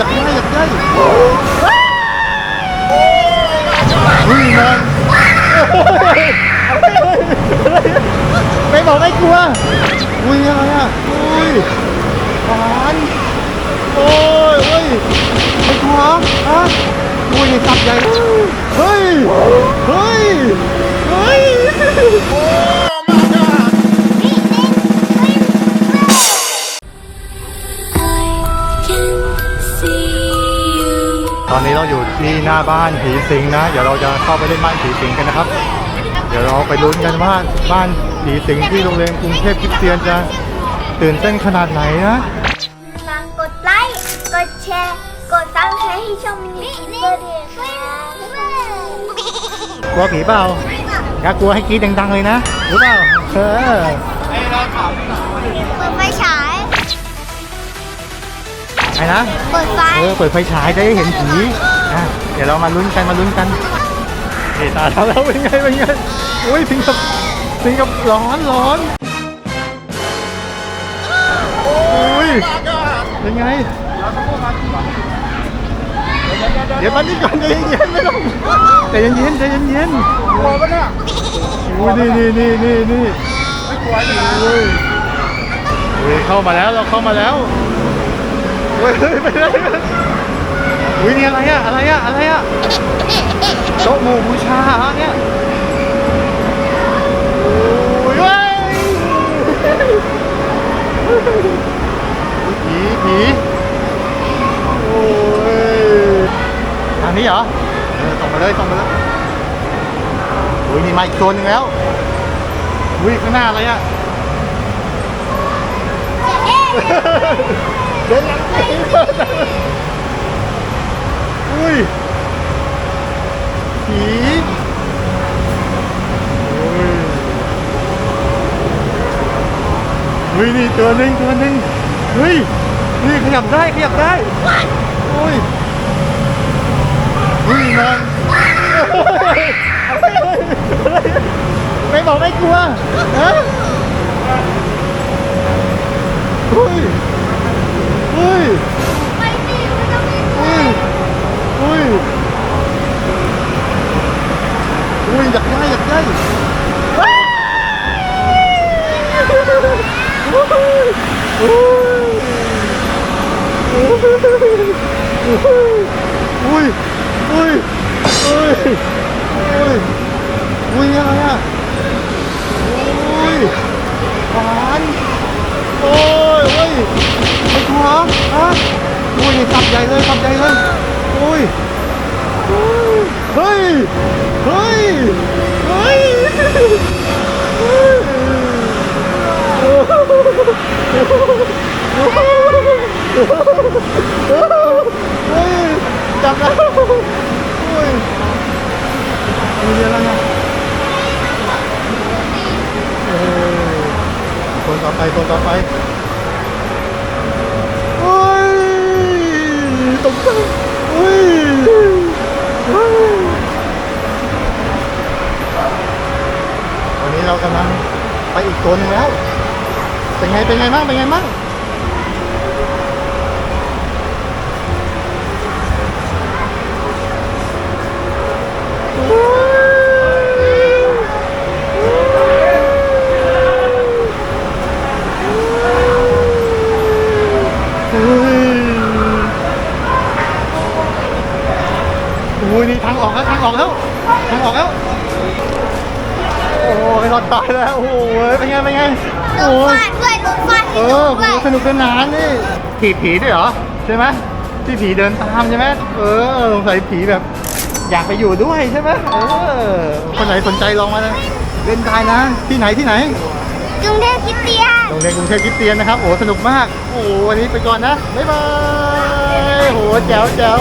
อยากได้อยากได้อุ้ยมันไม่บอกไม่กลัว อุ้ยอะไรอะอุ้ยหวานโอ้ยเฮ้ยไม่กลัวฮะอุ้ยสับใหญ่เลยเฮ้ย เฮ้ย เฮ้ย ตอนนี้เราอยู่ที่หน้าบ้านผีสิงนะ เดี๋ยวเราจะเข้าไปเล่นบ้านผีสิงกันนะครับ เดี๋ยวเราไปลุ้นกันว่าบ้านผีสิงที่โรงเรียนกรุงเทพคริสเตียนจะตื่นเต้นขนาดไหนนะฝากกดไลค์ กดแชร์ กดซับสไครต์ให้ช่องมินิเบอร์เดย์ค่ะกลัวผีเปล่าถ้ากลัวให้กรีดดังๆเลยนะรู้เปล่า เออ เปิดไฟฉาย ไอ้นะ เปิดไฟเออ เปิดไฟฉายจะได้เห็นผีอะเดี๋ยวเรามาลุ้นกัน มาลุ้นกันเฮ้ตาทำแล้วเป็นไง เป็นไงโอ้ยถึงกับถึงกับร้อนร้อนโอ้ย เป็นไง เดี๋ยวมันนี่ก่อนใจเย็นๆไม่ต้องใจเย็นๆใจเย็นๆกลัวปะเนี่ยโอ้ยนี่นี่นี่นี่นี่ไม่กลัวดิโอ้ยโอ้ยเข้ามาแล้วเราเข้ามาแล้วโอ้ย เฮ้ยไปเลยอุ้ยนี่อะไรอะอะไรอะอะไรอะโต๊ะหมู่บูชาเหรอเนี่ยโอ้ยเว้ยผีผีโอ้ยทางนี้เหรอเออส่งมาเลยส่งมาเลยอุ้ยนี่มาอีกโซนหนึ่งแล้วอุ้ยข้างหน้าอะไรอะ เดินหลังไปอุ้ยผีอุ้ยอุ้ยนี่ตัวหนึ่งตัวหนึ่งเฮ้ยนี่ขยับได้ขยับได้อุ้ยอุ้ยมันไม่บอกไม่กลัวฮะอุ้ยอุ้ย ไปสิไม่ต้องมี อุ้ยอุ้ยอุ้ยอยากได้อยากได้ อุ้ยอุ้ยอุ้ยอุ้ยอุ้ยอะไรอะอุ้ยหวานโอ้ยเฮ้ยไม่กลัวฮะอุ้ยตับใหญ่เลยสับใหญ่เลยอุ้ยเฮ้ยเฮ้ยเฮ้ยเฮ้ย จับแล้วโอ้ยมีอะไรนะคนต่อไปคนต่อไปโอ้ยตกใจโอ้ยโอ้ยวันนี้เรากำลังไปอีกตัวนึงแล้ว เป็นไง เป็นไงบ้าง เป็นไงบ้างโอ้ยโอ้ยนี่ทางออกแล้ว ทางออกแล้ว ทางออกแล้ว โอ้ยรอดตายแล้ว โอ้ยเป็นไงเป็นไงลโอ้งยฟาดด้วยลงฟาดเอให้อดูโหด้วยสนุกสนานนี่ผีผีด้วยเหรอใช่ไหมที่ผีเดินตามใช่ไหมเออสงสัยผีแบบ อยากไปอยู่ด้วยใช่ไหมเออคนไหนสนใจลองมาเลยเล่นได้นะที่ไหนที่ไหน กรุงเทพคริสเตียน โรงเรียนกรุงเทพคริสเตียนนะครับ โอ้ สนุกมาก โอ้ วันนี้ไปก่อนนะ บ๊ายบาย โห แจ๋วแจ๋ว